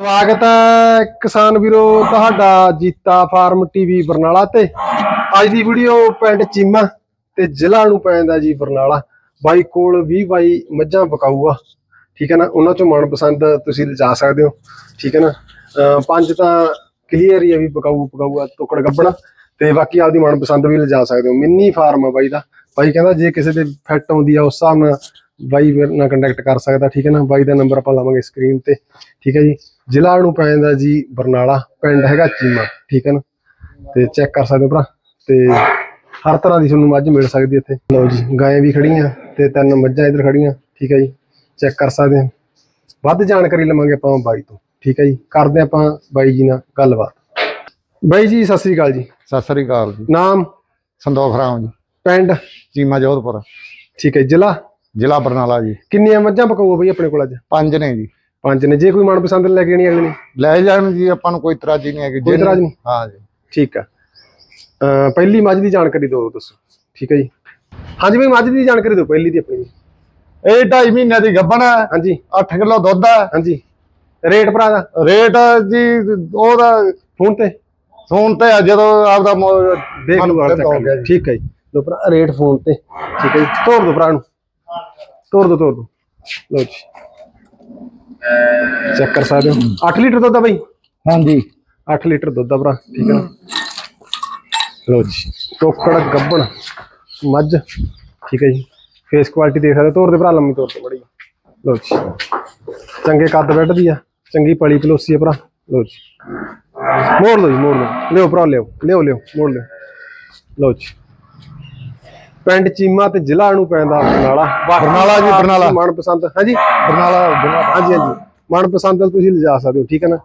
ਸਵਾਗਤ ਹੈ ਕਿਸਾਨ ਵੀਰੋ ਤੁਹਾਡਾ ਜੀਤਾ ਫਾਰਮ ਟੀਵੀ ਬਰਨਾਲਾ ਤੇ। ਅੱਜ ਦੀ ਵੀਡੀਓ ਪਿੰਡ ਚੀਮਾ ਤੇ ਜ਼ਿਲ੍ਹਾ ਨੂੰ ਪੈਂਦਾ ਜੀ ਬਰਨਾਲਾ। ਬਾਈ ਕੋਲ 20 ਬਾਈ ਮੱਝਾਂ ਪਕਾਊ ਠੀਕ ਹੈ ਨਾ? ਉਹਨਾਂ ਚੋਂ ਮਨਪਸੰਦ ਤੁਸੀਂ ਲਿਜਾ ਸਕਦੇ ਹੋ। ਠੀਕ ਹੈ ਨਾ? ਪੰਜ ਤਾਂ ਕਲੀਅਰ ਹੀ ਆ ਵੀ ਪਕਾਊ ਪਕਾਊ ਆ ਟੁਕੜ ਗੱਬਣਾ। ਤੇ ਬਾਕੀ ਆਪਦੀ ਮਨਪਸੰਦ ਵੀ ਲਿਜਾ ਸਕਦੇ ਹੋ। ਮਿੰਨੀ ਫਾਰਮ ਆ ਬਾਈ ਦਾ। ਬਾਈ ਕਹਿੰਦਾ ਜੇ ਕਿਸੇ ਦੇ ਫਿੱਟ ਆਉਂਦੀ ਆ, ਉਸ ਹਿਸਾਬ ਨਾਲ ਬਾਈ ਮੇਰੇ ਨਾਲ ਕੰਟੈਕਟ ਕਰ ਸਕਦਾ ਠੀਕ ਹੈ ਨਾ? ਬਾਈ ਦਾ ਨੰਬਰ ਆਪਾਂ ਲਾਵਾਂਗੇ ਸਕਰੀਨ ਤੇ ਠੀਕ ਹੈ ਜੀ? ਜ਼ਿਲ੍ਹਾ ਨੂੰ ਪੈਂਦਾ ਜੀ ਬਰਨਾਲਾ ਪਿੰਡ ਹੈਗਾ ਚੀਮਾ ਠੀਕ ਹੈ ਨਾ? ਤੇ ਚੈੱਕ ਕਰ ਸਕਦੇ ਹੋ ਭਰਾ ਤੇ ਹਰ ਤਰ੍ਹਾਂ ਦੀ ਤੁਹਾਨੂੰ ਮੱਝ ਮਿਲ ਸਕਦੀ ਇੱਥੇ। ਲਓ ਜੀ ਗਾਂ ਵੀ ਖੜੀਆਂ ਤੇ ਤਿੰਨ ਮੱਝਾਂ ਇੱਧਰ ਖੜੀਆਂ ਠੀਕ ਹੈ ਜੀ? ਚੈੱਕ ਕਰ ਸਕਦੇ ਹਾਂ। ਵੱਧ ਜਾਣਕਾਰੀ ਲਵਾਂਗੇ ਆਪਾਂ ਬਾਈ ਤੋਂ ਠੀਕ ਹੈ ਜੀ? ਕਰਦੇ ਆਪਾਂ ਬਾਈ ਜੀ ਨਾਲ ਗੱਲਬਾਤ। ਬਾਈ ਜੀ ਸਤਿ ਸ੍ਰੀ ਅਕਾਲ ਜੀ। ਸਤਿ ਸ੍ਰੀ ਅਕਾਲ ਜੀ। ਨਾਮ? ਸੰਦੋਖ ਰਾਮ ਜੀ। ਪਿੰਡ? ਚੀਮਾ ਜੋਧਪੁਰ। ਠੀਕ ਹੈ ਜ਼ਿਲ੍ਹਾ? ਜ਼ਿਲ੍ਹਾ ਬਰਨਾਲਾ ਜੀ। ਕਿੰਨੀਆਂ ਮੱਝਾਂ ਪਕਾਊ ਬਈ ਆਪਣੇ ਕੋਲ ਅੱਜ? ਪੰਜ ਨੇ ਜੀ। ਪੰਜ ਨੇ। ਜੇ ਕੋਈ ਮਨਪਸੰਦ ਲੈ ਕੇ ਜਾਣੀ ਅਗਲੇ ਨੇ ਲੈ ਜਾਣ ਜੀ ਆਪਾਂ ਨੂੰ ਕੋਈ ਇਤਰਾਜ਼ੀ ਨਹੀਂ ਹੈਗੀ। ਕੋਈ ਇਤਰਾਜ਼ ਨਹੀਂ? ਹਾਂ ਜੀ। ਠੀਕ ਆ। ਪਹਿਲੀ ਮੱਝ ਦੀ ਜਾਣਕਾਰੀ ਦਿਓ ਦੱਸੋ। ਠੀਕ ਹੈ ਜੀ। ਹਾਂਜੀ ਬਈ ਮੱਝ ਦੀ ਜਾਣਕਾਰੀ ਦਿਓ ਪਹਿਲੀ ਦੀ ਆਪਣੀ। ਇਹ 2.5 ਮਹੀਨਿਆਂ ਦੀ ਗੱਭਣ ਹੈ। ਹਾਂਜੀ। 8 ਕਿਲੋ ਦੁੱਧ ਹੈ। ਹਾਂਜੀ। ਰੇਟ ਭਰਾ ਦਾ? ਰੇਟ ਜੀ ਉਹਦਾ ਫੋਨ ਤੇ? ਫੋਨ ਤੇ ਜਦੋਂ ਆਪਦਾ ਦੇਖ ਲਓ ਠੀਕ ਹੈ ਜੀ। ਲੋ ਭਰਾ ਰੇਟ ਫੋਨ ਤੇ। ਠੀਕ ਹੈ ਜੀ। ਤੋਰ ਦੋ ਭਰਾ ਨੂੰ। ਤੋਰ ਦੋ ਤੋਰ ਦੋ। ਲੋ ਜੀ। ਚੈੱਕ ਕਰ ਸਕਦੇ ਹੋ। 8 ਲੀਟਰ ਦੁੱਧ ਆ ਬਈ? ਹਾਂਜੀ। 8 ਲੀਟਰ ਦੁੱਧ ਆ ਭਰਾ ਠੀਕ ਹੈ ਨਾ? ਲੋ ਜੀ। ਟੋਕੜ ਗੱਬਣ ਮੱਝ ਠੀਕ ਹੈ ਜੀ। ਫੇਸ ਕੁਆਲਿਟੀ ਦੇਖ ਸਕਦੇ ਹੋ। ਤੋਰ ਦੇ ਭਰਾ ਲੰਮੀ ਤੋਰ ਤੇ ਬੜੀ। ਲੋ ਜੀ। ਚੰਗੇ ਕੱਦ ਬੈੱਡ ਦੀ ਆ। ਚੰਗੀ ਪਲੀ ਪਲੋਸੀ ਆ ਭਰਾ। ਲੋ ਜੀ। ਮੋੜ ਲਓ ਜੀ ਮੋੜ ਲਓ। ਲਿਓ ਭਰਾ ਲਿਓ। ਲਿਓ ਲਿਓ। ਮੋੜ ਲਿਓ। ਲੋ ਜੀ। ਪਿੰਡ ਚੀਮਾ ਤੇ ਜ਼ਿਲ੍ਹਾ ਨੂੰ ਪੈਂਦਾ ਬਰਨਾਲਾ। ਬਰਨਾਲਾ ਜੀ, ਬਰਨਾਲਾ। ਮਨਪਸੰਦ ਹਾਂਜੀ। ਬਰਨਾਲਾ ਜ਼ਿਲ੍ਹਾ ਹਾਂਜੀ ਹਾਂਜੀ। ਮਨਪਸੰਦ ਤੁਸੀਂ ਲਿਜਾ ਸਕਦੇ ਹੋ ਠੀਕ ਹੈ ਨਾ?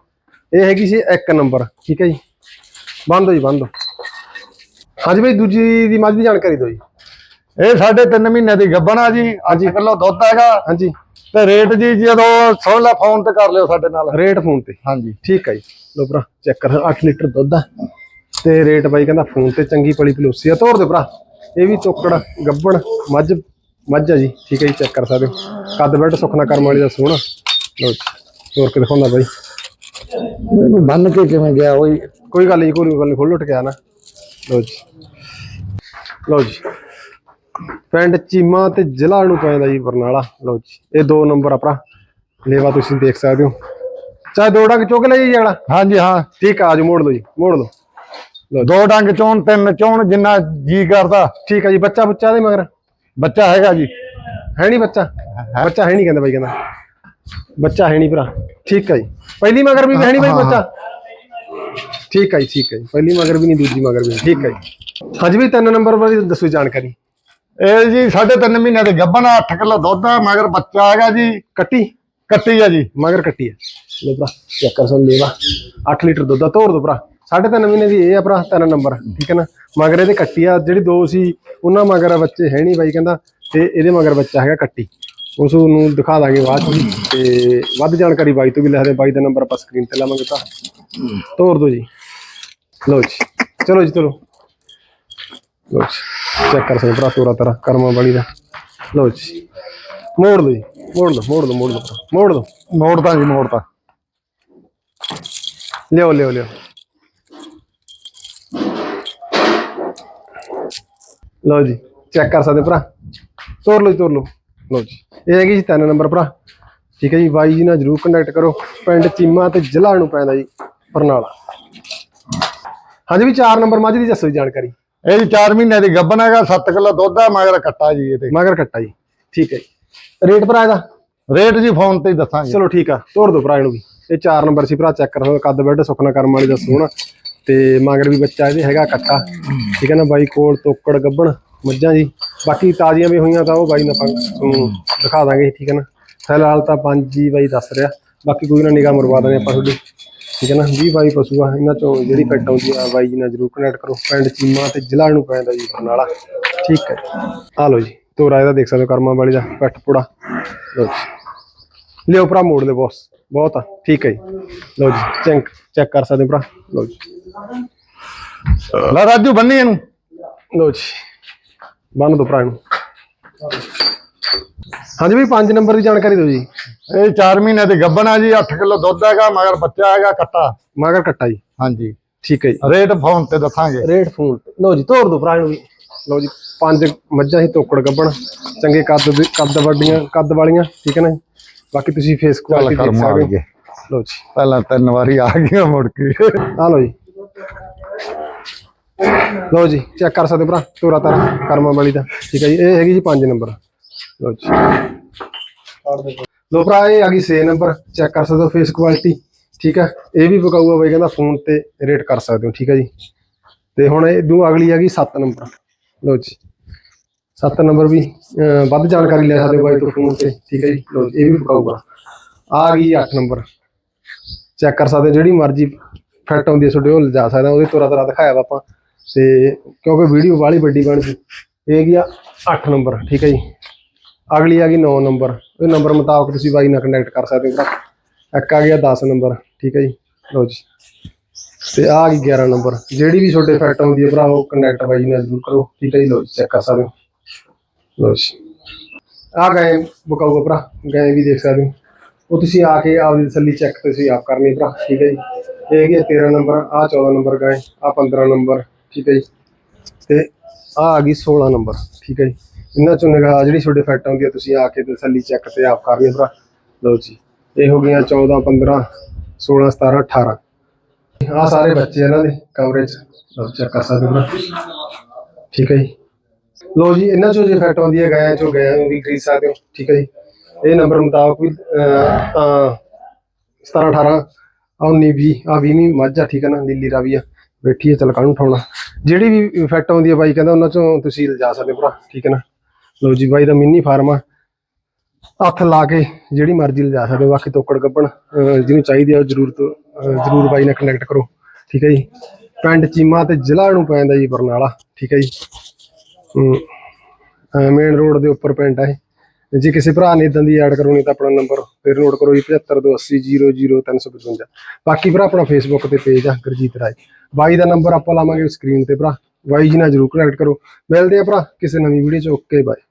ਇਹ ਹੈਗੀ ਸੀ ਇੱਕ ਨੰਬਰ ਠੀਕ ਹੈ ਜੀ? ਬੰਦ ਹੋ ਜੀ ਬੰਦ ਹਾਂਜੀ ਬਈ ਦੂਜੀ ਦੀ ਮੱਝ ਦੀ ਜਾਣਕਾਰੀ ਦਿਓ ਜੀ। ਇਹ ਸਾਢੇ 3 ਮਹੀਨਿਆਂ ਦੀ ਗੱਭਣ ਆ ਜੀ। 8 ਕਿਲੋ ਦੁੱਧ ਹੈਗਾ। ਹਾਂਜੀ। ਤੇ ਰੇਟ ਜੀ ਜਦੋਂ ਸੁਣ ਲੈ ਫੋਨ ਤੇ ਕਰ ਲਿਓ ਸਾਡੇ ਨਾਲ। ਰੇਟ ਫੋਨ ਤੇ। ਹਾਂਜੀ। ਠੀਕ ਹੈ ਜੀ। ਲੋ ਭਰਾ ਚੈੱਕ ਕਰ 8 ਲੀਟਰ ਦੁੱਧ ਆ। ਤੇ ਰੇਟ ਬਾਈ ਕਹਿੰਦਾ ਫੋਨ ਤੇ ਚੰਗੀ ਪਲੀ ਪਲੋਸੀ ਆ। ਤੋੜ ਦੇ ਭਰਾ। ਇਹ ਵੀ ਤੋਕੜ ਗੱਬਣ ਮੱਝ ਮੱਝ ਆ ਜੀ। ਠੀਕ ਹੈ ਜੀ ਚੈੱਕ ਕਰ ਸਕਦੇ ਹੋ। ਕੱਦ ਬੈੱਡ ਸੁਖਨਾ ਕਰਮ ਵਾਲੀ ਦਾ ਸੋਹਣਾ ਲੋ ਜੀ ਤੋੜ ਕੇ ਦਿਖਾਉਂਦਾ ਬਾਈ। ਬੰਨ ਕੇ ਕਿਵੇਂ ਗਿਆ ਉਹੀ ਕੋਈ ਗੱਲ ਨਹੀਂ ਕੋਈ ਗੱਲ ਨਹੀਂ ਖੋਲ ਟਕਿਆ ਨਾ ਲਓ ਜੀ। ਲਓ ਜੀ। ਪਿੰਡ ਚੀਮਾ ਤੇ ਜ਼ਿਲ੍ਹਾ ਨੂੰ ਪੈਂਦਾ ਜੀ ਬਰਨਾਲਾ। ਲਓ ਜੀ ਇਹ ਦੋ ਨੰਬਰ ਆਪਣਾ ਲੇਵਾ ਤੁਸੀਂ ਦੇਖ ਸਕਦੇ ਹੋ। ਚਾਹੇ ਦੋ ਡੰਗ ਚੁੱਕ ਲੈ ਜੀ ਅਗਲਾ ਹਾਂਜੀ ਹਾਂ। ਠੀਕ ਆ ਆਜੋ ਮੋੜ ਲਓ ਜੀ ਮੋੜ ਲਓ। ਦੋ ਡੰਗ ਚੋਣ ਤਿੰਨ ਚੋਣ ਜਿੰਨਾ ਜੀ ਕਰਦਾ। ਠੀਕ ਆ ਜੀ ਬੱਚਾ ਬੱਚਾ ਦੇ ਮਗਰ? ਬੱਚਾ ਹੈਗਾ ਜੀ। ਹੈ ਨਹੀਂ ਬੱਚਾ? ਬੱਚਾ ਹੈ ਨਹੀਂ ਕਹਿੰਦਾ ਬਾਈ ਕਹਿੰਦਾ। ਬੱਚਾ ਹੈ ਨਹੀਂ ਭਰਾ। ਠੀਕ ਆ ਜੀ। ਪਹਿਲੀ ਮਗਰ ਵੀ ਹੈ ਨਹੀਂ ਬਾਈ ਹਾਂ, ਹਾਂ। ਬੱਚਾ? ਠੀਕ ਆ ਜੀ ਠੀਕ ਆ ਜੀ। ਪਹਿਲੀ ਮਗਰ ਵੀ ਨਹੀਂ ਦੂਜੀ ਮਗਰ ਵੀ ਠੀਕ ਆ ਜੀ। ਹਾਂਜੀ ਵੀ ਤਿੰਨ ਨੰਬਰ ਬਾਰੇ ਦੱਸੋ ਜਾਣਕਾਰੀ। ਇਹ ਜੀ ਸਾਢੇ ਤਿੰਨ ਮਹੀਨੇ ਦੇ ਗੱਭਣ 8 ਕਿਲੋ ਦੁੱਧ ਆ ਮਗਰ ਬੱਚਾ ਹੈਗਾ ਜੀ। ਕੱਟੀ? ਕੱਟੀ ਆ ਜੀ। ਮਗਰ ਕੱਟੀ ਹੈ ਲੋ ਭਰਾ ਚੈੱਕ ਕਰ ਸੁਣ ਲੇਵਾ। 8 ਲੀਟਰ ਦੁੱਧ ਦਾ ਤੋੜ ਦੋ ਭਰਾ। ਸਾਢੇ ਤਿੰਨ ਮਹੀਨੇ ਦੀ ਇਹ ਆ ਭਰਾ ਤਿੰਨ ਨੰਬਰ ਠੀਕ ਹੈ ਨਾ? ਮਗਰ ਇਹਦੇ ਕੱਟੀ ਆ ਜਿਹੜੀ ਦੋ ਸੀ ਉਹਨਾਂ ਮਗਰ ਬੱਚੇ ਹੈ ਨਹੀਂ ਬਾਈ ਕਹਿੰਦਾ ਤੇ ਇਹਦੇ ਮਗਰ ਬੱਚਾ ਹੈਗਾ ਕੱਟੀ। ਉਸ ਨੂੰ ਦਿਖਾ ਦਾਂਗੇ ਬਾਅਦ ਚ ਤੇ ਵੱਧ ਜਾਣਕਾਰੀ ਬਾਈ ਤੋਂ ਵੀ ਲੈ ਸਕਦੇ ਬਾਈ ਦਾ ਨੰਬਰ ਆਪਾਂ ਸਕਰੀਨ ਤੇ ਲਾਵਾਂਗੇ ਤਾਂ। ਤੋੜ ਦੋ ਜੀ। ਲੋ ਜੀ। ਚਲੋ ਜੀ ਚਲੋ। ਲੋ ਜੀ। ਚੈੱਕ ਕਰ ਸਕਦੇ ਭਰਾ ਤੋਰਾ ਤਰਾ ਕਰਮਾ ਵਾਲੀ ਦਾ। ਲੋ ਜੀ। ਮੋੜ ਦੋ ਜੀ। ਮੋੜ ਦੋ ਮੋੜ ਦੋ ਮੋੜ ਦੋ ਮੋੜ ਦੋ। ਮੋੜਦਾ ਜੀ ਮੋੜਦਾ ਲਿਓ ਲਿਓ ਲਿਓ ਲਓ ਜੀ ਚੈੱਕ ਕਰ ਸਕਦੇ ਭਰਾ। ਤੋਰ ਲਓ ਤੋਰ ਲਓ। ਲਓ ਜੀ। ਇਹ ਹੈਗੀ ਜੀ ਤਿੰਨ ਨੰਬਰ ਭਰਾ। ਠੀਕ ਹੈ ਜੀ ਬਾਈ ਜੀ ਨਾਲ ਜਰੂਰ ਕੰਟੈਕਟ ਕਰੋ। ਪਿੰਡ ਚੀਮਾ ਤੇ ਜ਼ਿਲ੍ਹਾ ਨੂੰ ਪੈਂਦਾ ਜੀ ਬਰਨਾਲਾ। ਹਾਂਜੀ ਵੀ 4 ਨੰਬਰ ਮੱਝ ਦੀ ਦੱਸੋ ਜੀ ਜਾਣਕਾਰੀ। ਇਹ ਜੀ 4 ਮਹੀਨੇ ਦੀ ਗੱਭਣ ਹੈਗਾ 7 ਕਿਲੋ ਦੁੱਧ ਆ ਮਗਰ ਕੱਟਾ ਜੀ ਇਹਦੇ ਮਗਰ ਕੱਟਾ ਜੀ। ਠੀਕ ਹੈ ਜੀ। ਰੇਟ ਭਰਾ ਇਹਦਾ? ਰੇਟ ਜੀ ਫੋਨ ਤੇ ਹੀ ਦੱਸਾਂਗੇ। ਚਲੋ ਠੀਕ ਆ ਤੋੜ ਦੋ ਭਰਾ ਇਹਨੂੰ ਵੀ। ਇਹ 4 ਨੰਬਰ ਸੀ ਭਰਾ ਚੈੱਕ ਕਰ। ਸਕਦੇ ਹੋ, ਕੱਦ ਬੈੱਡ ਸੁਖਨਾ ਕਰਮ ਵਾਲੀ ਦਾ ਸੋਹਣਾ ਤੇ ਮਗਰ ਵੀ ਬੱਚਾ ਇਹਦੇ ਹੈਗਾ ਕੱਟਾ ਠੀਕ ਹੈ ਨਾ, ਬਾਈ ਕੋਲ ਤੋਕੜ, ਗੱਬਣ, ਮੱਝਾਂ ਜੀ। ਬਾਕੀ ਤਾਜ਼ੀਆਂ ਵੀ ਹੋਈਆਂ ਤਾਂ ਉਹ ਬਾਈ ਨੂੰ ਆਪਾਂ ਤੁਹਾਨੂੰ ਦਿਖਾ ਦਾਂਗੇ, ਠੀਕ ਹੈ ਨਾ। ਫਿਲਹਾਲ ਤਾਂ ਪੰਜ ਹੀ ਬਾਈ ਦੱਸ ਰਿਹਾ। ਬਾਕੀ ਕੋਈ ਨਾ ਨਿਗਾਹ ਮਰਵਾ ਦਾਂਗੇ ਆਪਾਂ ਤੁਹਾਡੀ। ਠੀਕ ਹੈ ਨਾ 20 ਬਾਈ ਪਸ਼ੂ ਆ, ਇਹਨਾਂ ਚੋਂ ਜਿਹੜੀ ਫਿੱਟ ਆਉਂਦੀ ਆ, ਬਾਈ ਜੀ ਨਾਲ ਜਰੂਰ ਕਨੈਕਟ ਕਰੋ। ਪਿੰਡ ਚੀਮਾ ਤੇ ਜ਼ਿਲ੍ਹਾ ਨੂੰ ਪੈਂਦਾ ਜੀ, ਬਰਨਾਲਾ। ਠੀਕ ਹੈ ਆ ਲਓ ਜੀ, ਤੋਰਾ ਇਹਦਾ ਦੇਖ ਸਕਦੇ ਹੋ, ਕਰਮਾਂ ਵਾਲੀ ਦਾ ਪੱਟ ਪੂੜਾ। ਲਓ ਜੀ। ਲਿਓ ਭਰਾ, ਮੋੜ ਦੇ ਬੌਸ ਬਹੁਤ ਆ, ਠੀਕ ਹੈ ਜੀ। ਲਓ ਜੀ, ਚੈੱਕ ਚੈੱਕ ਕਰ ਸਕਦੇ ਹੋ ਭਰਾ। ਲਓ ਜੀ। ਲੈ ਰਾਜੂ ਬੰਨੀ ਇਹਨੂੰ। ਲਓ ਜੀ ਬੰਨ ਦੋ ਭਰਾ ਨੂੰ ਹਾਂਜੀ ਬਈ 5 ਨੰਬਰ ਦੀ ਜਾਣਕਾਰੀ ਦਿਓ ਜੀ। ਇਹ 4 ਮਹੀਨੇ ਦੀ ਗੱਬਣ ਆ ਜੀ 8 ਕਿਲੋ ਦੁੱਧ ਹੈਗਾ ਮਗਰ ਬੱਚਾ ਹੈਗਾ ਕੱਟਾ। ਮਗਰ ਕੱਟਾ ਜੀ। ਹਾਂਜੀ। ਠੀਕ ਹੈ ਜੀ। ਰੇਟ ਫੋਨ ਤੇ ਦੱਸਾਂਗੇ। ਰੇਟ ਫੋਨ ਲਓ ਜੀ ਤੋੜ ਦੋ ਭਰਾ ਨੂੰ ਵੀ। ਲਓ ਜੀ ਪੰਜ ਮੱਝਾਂ ਹੀ ਤੋਕੜ ਗੱਬਣ ਚੰਗੇ ਕੱਦ ਦੇ ਕੱਦ ਵੱਡੀਆਂ ਕੱਦ ਵਾਲੀਆਂ ਠੀਕ ਹੈ ਨਾ ਬਾਕੀ ਤੁਸੀਂ ਫੇਸ ਕੁਆਲਿਟੀ ਦੇਖ ਸਕਦੇ ਹੋ। ਲਓ ਜੀ। ਪਹਿਲਾਂ ਤਿੰਨ ਵਾਰੀ ਆ ਗਿਆ ਮੁੜ ਕੇ। ਆ ਲਓ ਜੀ। ਲਓ ਜੀ ਚੈੱਕ ਕਰ ਸਕਦੇ ਭਰਾ ਤੋਰਾ ਤਾਰਾ ਕਰਮਾਂ ਵਾਲੀ ਦਾ। ਠੀਕ ਹੈ ਜੀ ਇਹ ਹੈਗੀ ਜੀ 5 ਨੰਬਰ। ਲਓ ਜੀ। ਲਓ ਭਰਾ ਇਹ ਆ ਗਈ 6 ਨੰਬਰ। ਚੈੱਕ ਕਰ ਸਕਦੇ ਹੋ ਫੇਸ ਕੁਆਲਿਟੀ ਠੀਕ ਹੈ ਇਹ ਵੀ ਵਿਕਾਊਗਾ ਬਈ ਕਹਿੰਦਾ ਫੋਨ ਤੇ ਰੇਟ ਕਰ ਸਕਦੇ ਹੋ। ਠੀਕ ਹੈ ਜੀ। ਤੇ ਹੁਣ ਇਹ ਦੂ ਅਗਲੀ ਆ ਗਈ 7 ਨੰਬਰ। ਲਓ ਜੀ। 7 ਨੰਬਰ ਵੀ ਅਹ, ਵੱਧ ਜਾਣਕਾਰੀ ਲੈ ਸਕਦੇ ਹੋ ਬਾਈ ਤੋਂ ਫੋਨ ਤੇ। ਠੀਕ ਹੈ ਜੀ। ਲਓ ਇਹ ਵੀ ਵਿਕਾਊਗਾ। ਆ ਗਈ 8 ਨੰਬਰ। ਚੈੱਕ ਕਰ ਸਕਦੇ ਹੋ, ਜਿਹੜੀ ਮਰਜ਼ੀ ਫਿੱਟ ਆਉਂਦੀ ਹੈ ਤੁਹਾਡੇ ਉਹ ਲਿਜਾ ਸਕਦਾ ਉਹਦੇ ਤੋਰਾ ਤੋਰਾ ਦਿਖਾਇਆ ਵਾ ਆਪਾਂ। ਤੇ ਕਿਉਂਕਿ ਵੀਡੀਓ ਵਾਲੀ ਵੱਡੀ ਬਣ ਗਈ। ਇਹ ਗਿਆ 8 ਨੰਬਰ ਠੀਕ ਹੈ ਜੀ। ਅਗਲੀ ਆ ਗਈ 9 ਨੰਬਰ ਉਹ ਨੰਬਰ ਮੁਤਾਬਕ ਤੁਸੀਂ ਬਾਈ ਨਾਲ ਕੰਟੈਕਟ ਕਰ ਸਕਦੇ ਹੋ ਭਰਾ। ਇੱਕ ਆ ਗਿਆ 10 ਨੰਬਰ ਠੀਕ ਹੈ ਜੀ। ਲੋ ਜੀ। ਤੇ ਆ ਗਈ 11 ਨੰਬਰ ਜਿਹੜੀ ਵੀ ਤੁਹਾਡੇ ਫਿੱਟ ਆਉਂਦੀ ਹੈ ਭਰਾ, ਉਹ ਕੰਟੈਕਟ ਬਾਈ ਨਾਲ ਜ਼ਰੂਰ ਕਰੋ, ਠੀਕ ਹੈ ਜੀ। ਲੋ ਜੀ ਚੈੱਕ ਕਰ ਸਕਦੇ ਹੋ। ਲੋ ਜੀ। ਆ ਗਏ ਬੁਕਾਊਗਾ ਭਰਾ, ਗਏ ਵੀ ਦੇਖ ਸਕਦੇ ਹੋ। ਉਹ ਤੁਸੀਂ ਆ ਕੇ ਆਪਦੀ ਤਸੱਲੀ ਚੈੱਕ ਤੁਸੀਂ ਆਪ ਕਰਨੀ ਭਰਾ, ਠੀਕ ਹੈ ਜੀ। ਇਹ ਹੈਗੀ 13 ਨੰਬਰ ਆ 14 ਨੰਬਰ ਗਏ ਆ 15 ਨੰਬਰ ਠੀਕ ਹੈ ਜੀ? ਤੇ ਆ ਆ ਗਈ 16 ਨੰਬਰ ਠੀਕ ਹੈ ਜੀ? ਇਹਨਾਂ ਚੋਂ ਨਿਗਾਹ ਜਿਹੜੀ ਤੁਹਾਡੇ ਫਿੱਟ ਆਉਂਦੀ ਹੈ ਤੁਸੀਂ ਆ ਕੇ ਤਸੱਲੀ ਚੈੱਕ ਤੇ ਆਪ ਕਰਨੀ ਭਰਾ। ਲਓ ਜੀ ਇਹ ਹੋ ਗਈਆਂ 14 15 16 17 18 ਆ ਸਾਰੇ ਬੱਚੇ ਇਹਨਾਂ ਦੇ ਕਵਰੇਜ ਲਓ ਚੈੱਕ ਕਰ ਸਕਦੇ ਹੋ ਠੀਕ ਹੈ ਜੀ? ਲੋ ਜੀ ਇਹਨਾਂ ਚੋਂ ਜੇ ਫਿੱਟ ਆਉਂਦੀ ਹੈ ਗਾਇਆਂ ਚੋਂ ਗਾਇਆਂ ਵੀ ਖਰੀਦ ਸਕਦੇ ਹੋ ਠੀਕ ਹੈ ਜੀ? ਇਹ ਨੰਬਰ ਮੁਤਾਬਕ ਵੀ ਅਹ, ਤਾਂ 17 18 ਆ 19 20 ਆ 20ਵੀਂ ਮੱਝ ਆ, ਠੀਕ ਹੈ ਨਾ, ਨੀਲੀ ਰਾਵੀ ਆ। ਬੈਠੀ ਹੈ ਚਲ ਕਾਹਨੂੰ ਉਠਾਉਣਾ। ਜਿਹੜੀ ਵੀ ਇਫੈਕਟ ਆਉਂਦੀ ਹੈ ਬਾਈ, ਕਹਿੰਦਾ ਉਹਨਾਂ ਚੋਂ ਤੁਸੀਂ ਲਿਜਾ ਸਕਦੇ ਹੋ ਭਰਾ, ਠੀਕ ਹੈ ਨਾ? ਲੋ ਜੀ, ਬਾਈ ਦਾ ਮਿੰਨੀ ਫਾਰਮ ਆ। ਹੱਥ ਲਾ ਕੇ ਜਿਹੜੀ ਮਰਜ਼ੀ ਲਿਜਾ ਸਕਦੇ ਹੋ, ਬਾਕੀ ਤੋਕੜ ਗੱਬਣ ਜਿਹਨੂੰ ਚਾਹੀਦੀ ਆ, ਉਹ ਜ਼ਰੂਰ ਜ਼ਰੂਰ ਬਾਈ ਨਾਲ ਕਨੈਕਟ ਕਰੋ, ਠੀਕ ਹੈ ਜੀ? ਪਿੰਡ ਚੀਮਾ ਤੇ ਜ਼ਿਲ੍ਹਾ ਨੂੰ ਪੈਂਦਾ ਜੀ ਬਰਨਾਲਾ, ਠੀਕ ਹੈ ਜੀ ਮੇਨ ਰੋਡ ਦੇ ਉੱਪਰ ਪਿੰਡ ਹੈ ਇਹ। ਜੇ ਕਿਸੇ ਭਰਾ ਨੇ ਇਦਾਂ ਦੀ ਐਡ ਕਰਾਉਣੀ ਤਾਂ ਆਪਣਾ ਨੰਬਰ ਫਿਰ ਨੋਟ ਕਰੋ ਜੀ 7528000355 ਬਾਕੀ ਭਰਾ ਆਪਣਾ ਫੇਸਬੁੱਕ ਤੇ ਪੇਜ ਆ, ਗੁਰਜੀਤ ਰਾਏ। ਬਾਈ ਦਾ ਨੰਬਰ ਆਪਾਂ ਲਾਵਾਂਗੇ ਸਕਰੀਨ ਤੇ ਭਰਾ। ਬਾਈ ਜੀ ਨਾਲ ਜਰੂਰ ਕਨੈਕਟ ਕਰੋ। ਮਿਲਦੇ ਆ ਭਰਾ ਕਿਸੇ ਨਵੀਂ ਵੀਡੀਓ ਚ। Okay bye